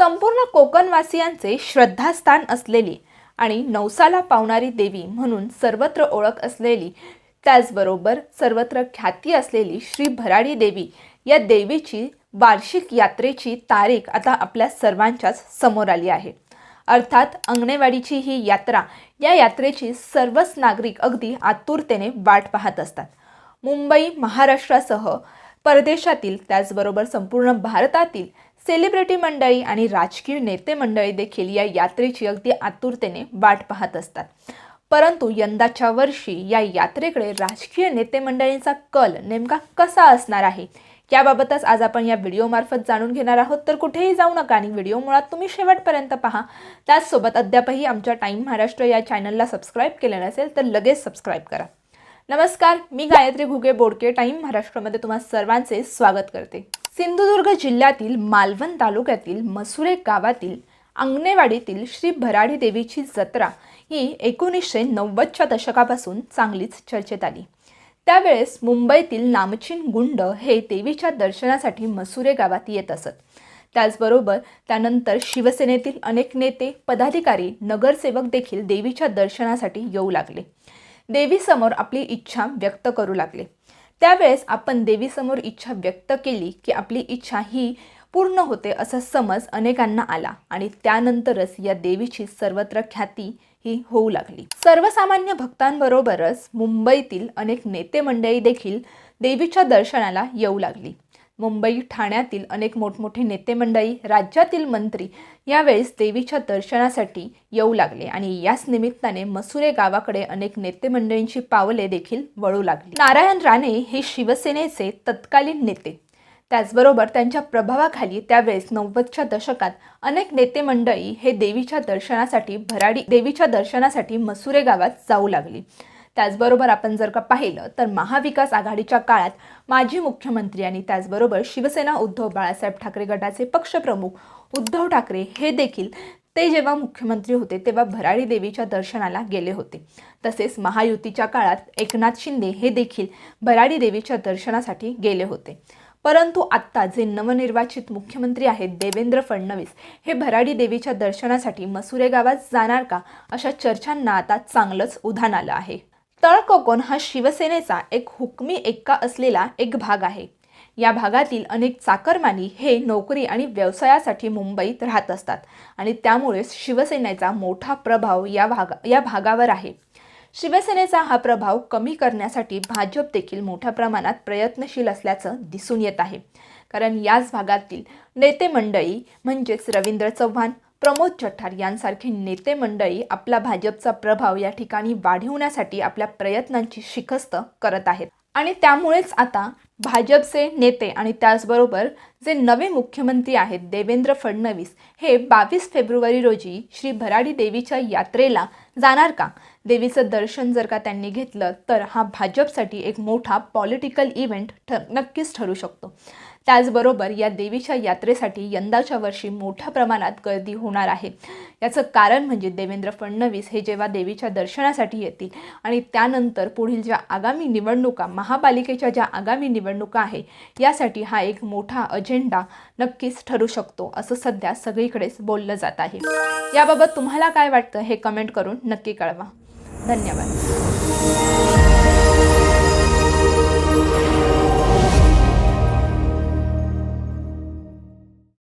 संपूर्ण कोकणवासियांचे श्रद्धास्थान असलेली आणि नवसाला पावणारी देवी म्हणून सर्वत्र ओळख असलेली त्याचबरोबर सर्वत्र ख्याती असलेली श्री भराडी देवी या देवीची वार्षिक यात्रेची तारीख आता आपल्या सर्वांच्याच समोर आली आहे. अर्थात अंगणेवाडीची ही यात्रा या यात्रेची सर्वच नागरिक अगदी आतुरतेने वाट पाहत असतात. मुंबई महाराष्ट्रासह परदेशातील त्याचबरोबर संपूर्ण भारतातील सेलिब्रिटी मंडळी आणि राजकीय नेते मंडळी देखील या यात्रेची अगदी आतुरतेने वाट पाहत असतात. परंतु यंदाच्या वर्षी या यात्रेकडे राजकीय नेते मंडळींचा कल नेमका कसा असणार आहे? याबाबतच आज आपण या व्हिडिओमार्फत जाणून घेणार आहोत. तर कुठेही जाऊ नका आणि व्हिडिओ मुळात तुम्ही शेवटपर्यंत पहा. त्याचसोबत अद्यापही आमच्या टाईम महाराष्ट्र या चॅनलला सबस्क्राईब केलं नसेल तर लगेच सबस्क्राईब करा. नमस्कार मी गायत्री घुगे बोडके. टाईम महाराष्ट्रामध्ये तुम्हा सर्वांचे स्वागत करते. सिंधुदुर्ग जिल्ह्यातील मालवण तालुक्यातील मसुरे गावातील अंगणेवाडीतील श्री भराडी देवीची जत्रा ही एकोणीसशे नव्वदच्या दशकापासून चांगलीच चर्चेत आली. त्यावेळेस मुंबईतील नामचीन गुंड हे देवीच्या दर्शनासाठी मसुरे गावात येत असत. त्याचबरोबर त्यानंतर शिवसेनेतील अनेक नेते पदाधिकारी नगरसेवक देखील देवीच्या दर्शनासाठी येऊ लागले. देवीसमोर आपली इच्छा व्यक्त करू लागले. त्यावेळेस आपण देवीसमोर इच्छा व्यक्त केली की आपली इच्छा ही पूर्ण होते असा समज अनेकांना आला आणि त्यानंतरच या देवीची सर्वत्र ख्याती ही होऊ लागली. सर्वसामान्य भक्तांबरोबरच मुंबईतील अनेक नेते मंडळी देखील देवीच्या दर्शनाला येऊ लागली. मुंबई ठाण्यातील अनेक मोठमोठे नेते मंडळी राज्यातील मंत्री यावेळेस देवीच्या दर्शनासाठी येऊ लागले आणि याच निमित्ताने मसुरे गावाकडे अनेक नेते मंडळींची पावले देखील वळू लागली. नारायण राणे हे शिवसेनेचे तत्कालीन नेते. त्याचबरोबर त्यांच्या प्रभावाखाली त्यावेळेस नव्वदच्या दशकात अनेक नेते मंडळी हे देवीच्या दर्शनासाठी भराडी देवीच्या दर्शनासाठी मसुरे गावात जाऊ लागली. त्याचबरोबर आपण जर का पाहिलं तर महाविकास आघाडीच्या काळात माजी मुख्यमंत्री आणि त्याचबरोबर शिवसेना उद्धव बाळासाहेब ठाकरे गटाचे पक्षप्रमुख उद्धव ठाकरे हे देखील ते जेव्हा मुख्यमंत्री होते तेव्हा भराडी देवीच्या दर्शनाला गेले होते. तसेच महायुतीच्या काळात एकनाथ शिंदे हे देखील भराडी देवीच्या दर्शनासाठी गेले होते. परंतु आत्ता जे नवनिर्वाचित मुख्यमंत्री आहेत देवेंद्र फडणवीस हे भराडी देवीच्या दर्शनासाठी मसुरे गावात जाणार का? अशा चर्चांना आता चांगलंच उधाण आलं आहे. तळकोकण हा शिवसेनेचा एक हुकमी एक्का असलेला एक भाग आहे. या भागातील अनेक चाकरमानी हे नोकरी आणि व्यवसायासाठी मुंबईत राहत असतात आणि त्यामुळेच शिवसेनेचा मोठा प्रभाव या भागा या भागावर आहे. शिवसेनेचा हा प्रभाव कमी करण्यासाठी भाजप देखील मोठ्या प्रमाणात प्रयत्नशील असल्याचं दिसून येत आहे. कारण याच भागातील नेते मंडळी म्हणजेच रवींद्र चव्हाण प्रमोद चठार यांसारखे नेते मंडळी आपला भाजपचा प्रभाव या ठिकाणी वाढवण्यासाठी आपल्या प्रयत्नांची शिकस्त करत आहेत. आणि त्यामुळेच आता भाजपचे नेते आणि त्याचबरोबर जे नवे मुख्यमंत्री आहेत देवेंद्र फडणवीस हे बावीस फेब्रुवारी रोजी श्री भराडी देवीच्या यात्रेला जाणार का? देवीचं दर्शन जर का त्यांनी घेतलं तर हा भाजपसाठी एक मोठा पॉलिटिकल इव्हेंट ठर नक्कीच ठरू शकतो. त्याचबरोबर या देवीच्या यात्रेसाठी यंदाच्या वर्षी मोठ्या प्रमाणात गर्दी होणार आहे. याचं कारण म्हणजे देवेंद्र फडणवीस हे जेव्हा देवीच्या दर्शनासाठी येतील आणि त्यानंतर पुढील ज्या आगामी निवडणुका महापालिकेच्या ज्या आगामी निवडणुका आहे यासाठी हा एक मोठा अजेंडा नक्कीच ठरू शकतो असं सध्या सगळीकडेच बोललं जात आहे. याबाबत तुम्हाला काय वाटतं हे कमेंट करून नक्की कळवा. धन्यवाद.